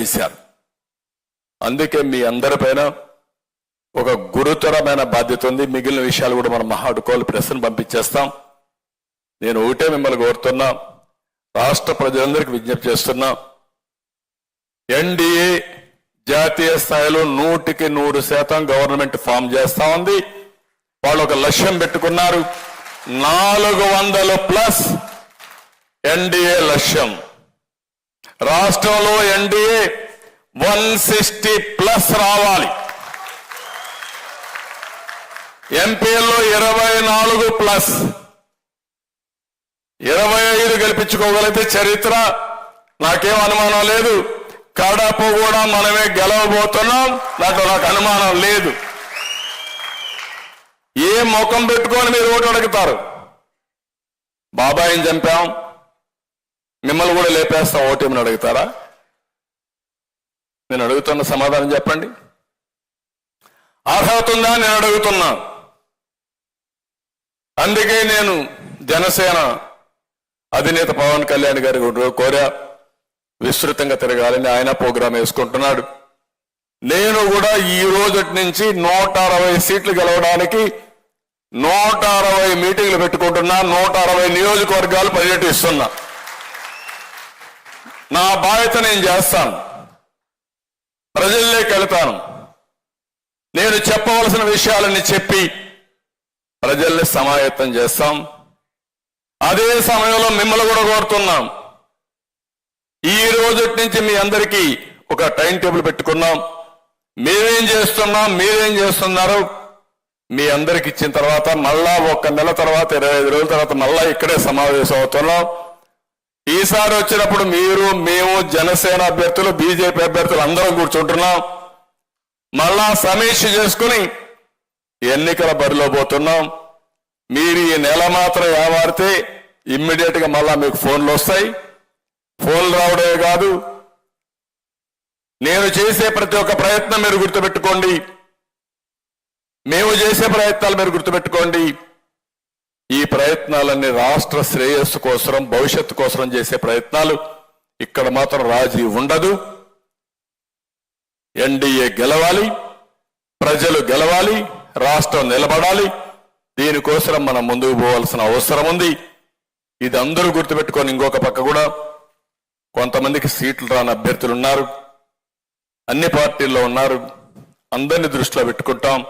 చేశారు. అందుకే మీ అందరిపైన ఒక గురుతరమైన బాధ్యత ఉంది. మిగిలిన విషయాలు కూడా మనం మహాడుకోవాలి ప్రశ్న పంపించేస్తాం. నేను ఒకటే మిమ్మల్ని కోరుతున్నా. రాష్ట్ర ప్రజలందరికీ విజ్ఞప్తి చేస్తున్నా. ఎన్డీఏ జాతీయ స్థాయిలో నూటికి నూరు శాతం గవర్నమెంట్ ఫామ్ చేస్తా ఉంది. వాళ్ళు ఒక లక్ష్యం పెట్టుకున్నారు. నాలుగు వందలు ప్లస్ ఎన్డీఏ లక్ష్యం. రాష్ట్రంలో ఎన్డీఏ వన్ సిక్స్టీ ప్లస్ రావాలి. ఎంపీల్లో ఇరవై నాలుగు ప్లస్. ఇరవై ఐదు గెలిపించుకోగలిగితే చరిత్ర నాకేం అనుమానం లేదు. కడప కూడా మనమే గెలవబోతున్నాం నాకు నాకు అనుమానం లేదు. ఏ ముఖం పెట్టుకొని మీరు ఓటు అడుగుతారు? బాబాయిని చంపాం మిమ్మల్ని కూడా లేపేస్తాం ఓటేమని అడుగుతారా? నేను అడుగుతున్న సమాధానం చెప్పండి. అర్హత ఉందా? నేను అడుగుతున్నా. అందుకే నేను జనసేన అధినేత పవన్ కళ్యాణ్ గారి కోరా విస్తృతంగా తిరగాలని ఆయన ప్రోగ్రాం వేసుకుంటున్నాడు. నేను కూడా ఈ రోజు నుంచి నూట అరవై సీట్లు గెలవడానికి నూట అరవై మీటింగ్లు పెట్టుకుంటున్నా నూట అరవై నియోజకవర్గాలు పర్యటిస్తున్నా. నా బాధ్యత నేను చేస్తాను. ప్రజల్లోకి వెళతాను. నేను చెప్పవలసిన విషయాలని చెప్పి ప్రజల్ని సమాయత్తం చేస్తాం. అదే సమయంలో మిమ్మల్ని కూడా కోరుతున్నాం. ఈ రోజు నుంచి మీ అందరికీ ఒక టైం టేబుల్ పెట్టుకున్నాం. మేమేం చేస్తున్నాం మీరేం చేస్తున్నారు? మీ అందరికి ఇచ్చిన తర్వాత మళ్ళా ఒక నెల తర్వాత ఇరవై ఐదు రోజుల తర్వాత మళ్ళా ఇక్కడే సమావేశం అవుతున్నాం. ఈసారి వచ్చినప్పుడు మీరు మేము జనసేన అభ్యర్థులు బీజేపీ అభ్యర్థులు అందరం కూర్చుంటున్నాం. మళ్ళా సమీక్ష చేసుకుని ఎన్నికల బరిలో పోతున్నాం. మీరు ఈ నెల మాత్రం ఏమారితే ఇమ్మీడియట్గా మళ్ళా మీకు ఫోన్లు వస్తాయి. ఫోన్లు రావడమే కాదు నేను చేసే ప్రతి ఒక్క ప్రయత్నం మీరు గుర్తుపెట్టుకోండి. మేము చేసే ప్రయత్నాలు మీరు గుర్తుపెట్టుకోండి. ఈ ప్రయత్నాలన్నీ రాష్ట్ర శ్రేయస్సు కోసం భవిష్యత్తు కోసరం చేసే ప్రయత్నాలు. ఇక్కడ మాత్రం రాజీ ఉండదు. ఎన్డీఏ గెలవాలి ప్రజలు గెలవాలి రాష్ట్రం నిలబడాలి. దీనికోసం మనం ముందుకు పోవాల్సిన అవసరం ఉంది. ఇది అందరూ గుర్తుపెట్టుకొని ఇంకొక పక్క కూడా కొంతమందికి సీట్లు రాని అభ్యర్థులు ఉన్నారు. అన్ని పార్టీల్లో ఉన్నారు. అందరిని దృష్టిలో పెట్టుకుంటాం.